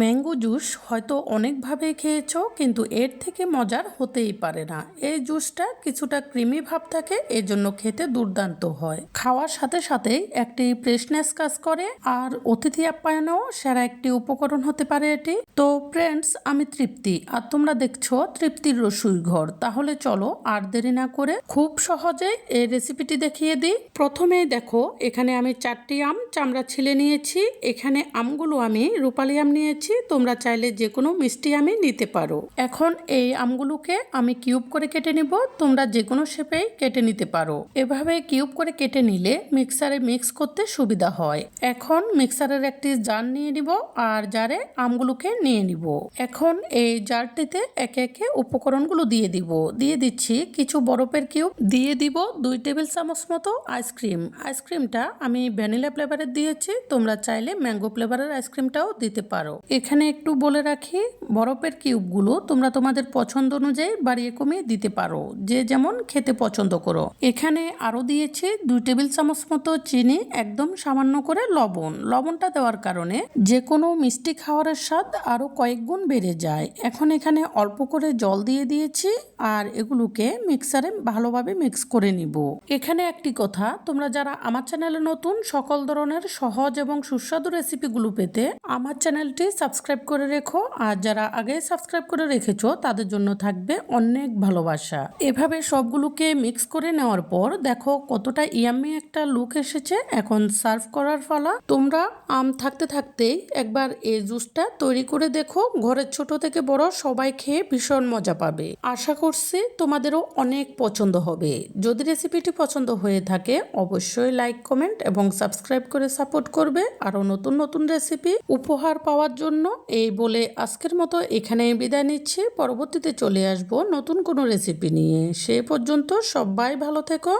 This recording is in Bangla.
ম্যাঙ্গো জুস হয়তো অনেকভাবে খেয়েছো, কিন্তু এর থেকে মজার হতেই পারে না। এই জুসটা কিছুটা ক্রিমি ভাব থাকে, এজন্য খেতে দুর্দান্ত হয়। খাওয়ার সাথে সাথেই একটি ফ্রেশনেস কাজ করে, আর অতিথি আপ্যায়নেও সেরা একটি উপকরণ হতে পারে এটি। তো ফ্রেন্ডস, আমি তৃপ্তি, আর তোমরা দেখছ তৃপ্তির রসুই ঘর। তাহলে চলো আর দেরি না করে খুব সহজে এই রেসিপিটি দেখিয়ে দিই। প্রথমেই দেখো, এখানে আমি চারটি আম, চামড়া ছিলে নিয়েছি। এখানে আমগুলো আমি রূপালি আম নিয়েছি। তোমরা চাইলে যে কোনো মিষ্টি আমি নিতে পারো। এখন এই আমগুলোকে আমি কিউব করে কেটে নিব, তোমরা যে কোনো শেপেই কেটে নিতে পারো। এভাবে কিউব করে কেটে নিলে মিক্সারে মিক্স করতে সুবিধা হয়। এখন মিক্সারের একটি জার নিয়ে নিব আর জারে আমগুলোকে নিয়ে নিব। এখন এই জারটিতে একে একে উপকরণগুলো দিয়ে দিব। দিয়ে দিচ্ছি কিছু বরফের কিউব, দিয়ে দিব দুই টেবিল চামচ মতো আইসক্রিম আইসক্রিমটা আমি ভ্যানিলা ফ্লেভারের দিয়েছি, তোমরা চাইলে ম্যাঙ্গো ফ্লেভারের আইসক্রিমটাও দিতে পারো। এখানে একটু বলে রাখি, বরফের কিউবগুলো তোমরা তোমাদের পছন্দ অনুযায়ী বাড়িয়ে কমিয়ে দিতে পারো। যে যেমন খেতে পছন্দ করো। এখানে আরও দিয়েছি দুই টেবিল চামচ মতো চিনি, একদম সামান্য করে লবণ। লবণটা দেওয়ার কারণে যে কোনো মিষ্টি খাওয়ারের স্বাদ আরও কয়েক গুণ বেড়ে যায়। এখন এখানে অল্প করে জল দিয়ে দিয়েছি আর এগুলোকে মিক্সারে ভালোভাবে মিক্স করে নিব। এখানে একটি কথা, তোমরা যারা আমার চ্যানেলে নতুন, সকল ধরনের সহজ এবং সুস্বাদু রেসিপিগুলো পেতে আমার চ্যানেলটি সাবস্ক্রাইব করে রেখো, আর যারা আগে সাবস্ক্রাইব করে রেখেছো, তাদের জন্য থাকবে অনেক ভালোবাসা। এভাবে সবগুলোকে মিক্স করে নেওয়ার পর, দেখো কতটা ইয়াম্মি একটা লুক এসেছে। এখন সার্ভ করার ফলা তোমরা আম থাকতে থাকতেই একবার এই জুসটা তৈরি করে দেখো। ঘরের ছোট থেকে বড় সবাই খেয়ে ভীষণ মজা পাবে। আশা করছি তোমাদেরও অনেক পছন্দ হবে। যদি রেসিপিটি পছন্দ হয়ে থাকে, অবশ্যই লাইক, কমেন্ট এবং সাবস্ক্রাইব করে সাপোর্ট করবে। আরও নতুন নতুন রেসিপি উপহার পাওয়ার জন্য এই বলে আজকের মতো এখানে বিদায় নিচ্ছি। পরবর্তীতে চলে আসব নতুন কোনো রেসিপি নিয়ে। সে পর্যন্ত সবাই ভালো থেকো।